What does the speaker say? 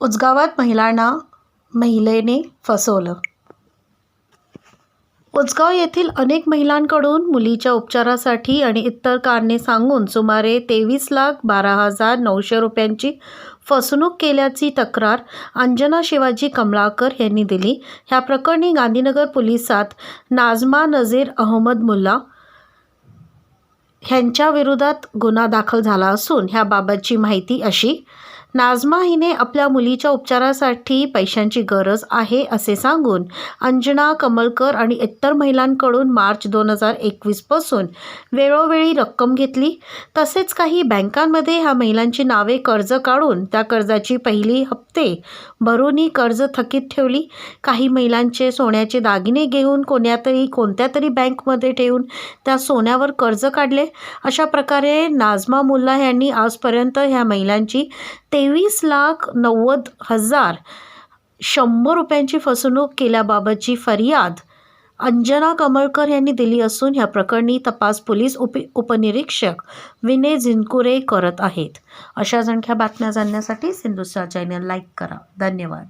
उचगावात महिलांना महिलेने फसवलं. उचगाव येथील अनेक महिलांकडून मुलीच्या उपचारासाठी आणि इतर कारणे सांगून सुमारे तेवीस लाख बारा हजार नऊशे रुपयांची फसवणूक केल्याची तक्रार अंजना शिवाजी कमलाकर यांनी दिली. ह्या प्रकरणी गांधीनगर पोलिसात नाजमा नझीर अहमद मुल्ला ह्यांच्या विरोधात गुन्हा दाखल झाला असून ह्याबाबतची माहिती अशी नाझमा हिने आपल्या मुलीच्या उपचारासाठी पैशांची गरज आहे असे सांगून अंजना कमलकर आणि इतर महिलांकडून मार्च दोन हजार एकवीसपासून वेळोवेळी रक्कम घेतली. तसेच काही बँकांमध्ये ह्या महिलांची नावे कर्ज काढून त्या कर्जाची पहिली हप्ते भरूनही कर्ज थकीत ठेवली. काही महिलांचे सोन्याचे दागिने घेऊन कोण्यातरी कोणत्या तरी बँकमध्ये ठेवून त्या सोन्यावर कर्ज काढले. अशा प्रकारे नाझमा मुल्ला यांनी आजपर्यंत ह्या महिलांची तेवीस लाख नव्वद हजार शंभर रुपयांची फसवणूक केल्याबाबतची फरियाद अंजना कमळकर यांनी दिली असून ह्या प्रकरणी तपास पोलीस उप उपनिरीक्षक विनय जिनकुरे करत आहेत. अशाच आणख्या बातम्या जाणण्यासाठी सिंधुस्टार चॅनल लाईक करा. धन्यवाद.